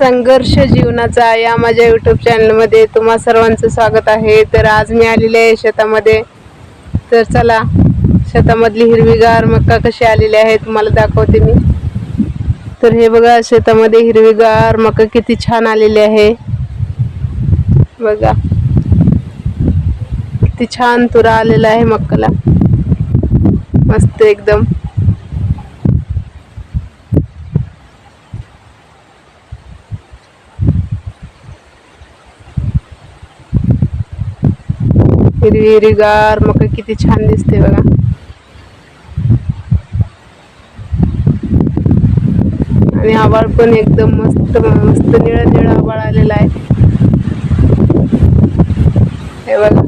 संघर्ष जीवनाचा या माझ्या युट्यूब चॅनलमध्ये तुम्हा सर्वांचं स्वागत आहे. तर आज मी आलेले आहे शेतामध्ये. तर चला शेतामधली हिरवीगार मक्का कशी आलेली आहे तुम्हाला दाखवते मी. तर हे बघा शेतामध्ये हिरवीगार मका किती छान आलेली आहे. बघा किती छान तुरा आलेला आहे मक्काला. मस्त एकदम. हिरवी हिरवीगार मका किती छान दिसते बघा. आणि आवाळ पण एकदम मस्त मस्त निळा निळा आवाळ आलेला आहे. हे बघा.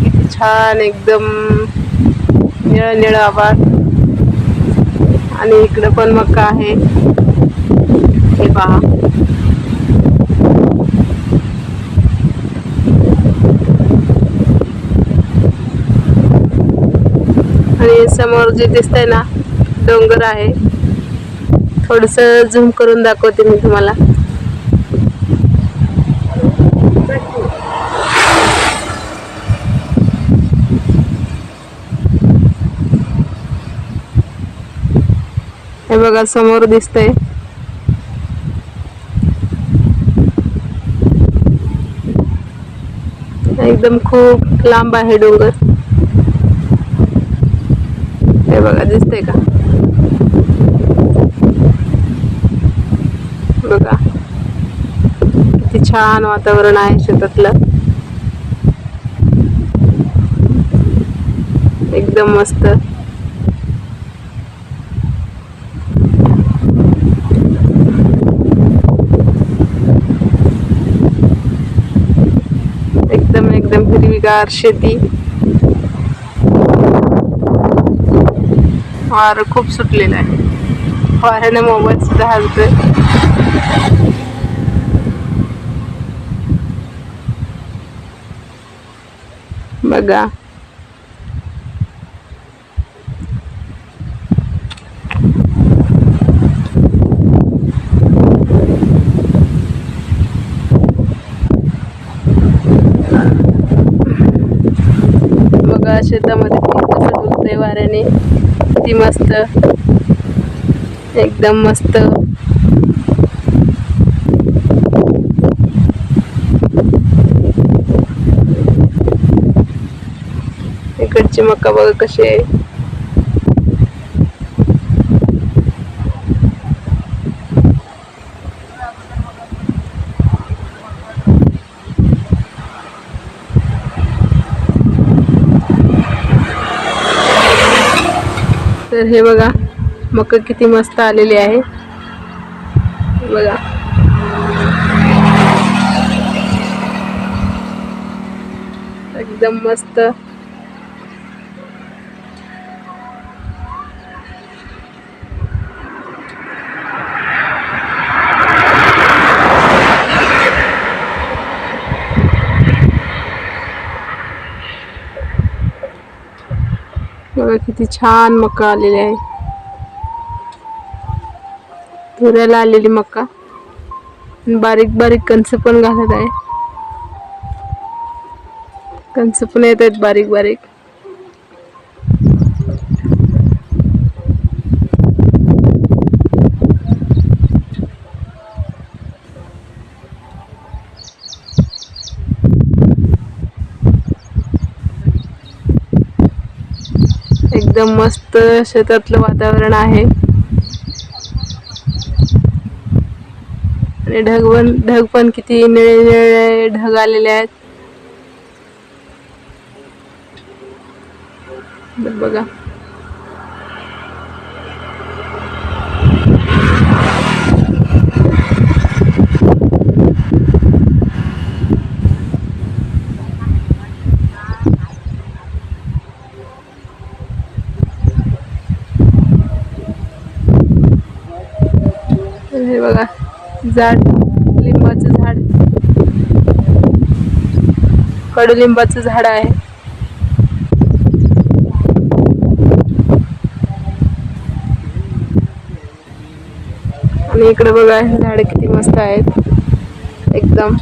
किती छान एकदम निळा निळा आवाळ. आणि इकडं पण मका आहे. हे पहा आणि समोर जे दिसतंय ना डोंगर आहे. थोडस झूम करून दाखवते मी तुम्हाला. हे बघा समोर दिसतंय. एकदम खूप लांब आहे डोंगर. हे बघा दिसतंय का? बघा. किती छान वातावरण आहे शेतातलं. एकदम मस्त. एकदम एकदम हिरवीगार शेती. वार खूप सुटलेला आहे. वाऱ्याने मोबाईल सुद्धा हलतोय. बघा. बघा शेतामध्ये पण कसं वाऱ्याने. किती मस्त. एकदम मस्त. इकडची मका बघा कशी आहे. तर हे बघा मक किती मस्त आलेली आहे. बघा. एकदम मस्त बघा किती छान मका आलेली आहे. पुऱ्याला आलेली मका. बारीक बारीक कंच पण घालत आहे. कंच पण येत आहेत बारीक बारीक. एकदम मस्त शेतातलं वातावरण आहे. आणि ढग पण ढग पण किती निळे निळे ढग आलेले आहेत. बघा. हे बघा झाड लिंबाचं झाड. कडुलिंबाचं झाड आहे. आणि इकडे बघा झाड किती मस्त आहेत. एकदम.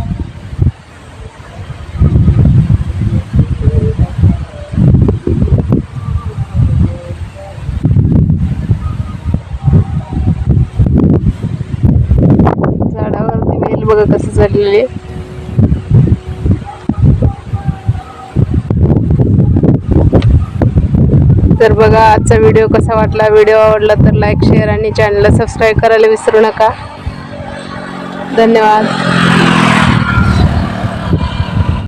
बघा कसं चढलेले तर बघा आजचा व्हिडिओ कसा वाटला? व्हिडिओ आवडला तर लाईक शेअर आणि चॅनलला सबस्क्राईब करायला विसरू नका. धन्यवाद.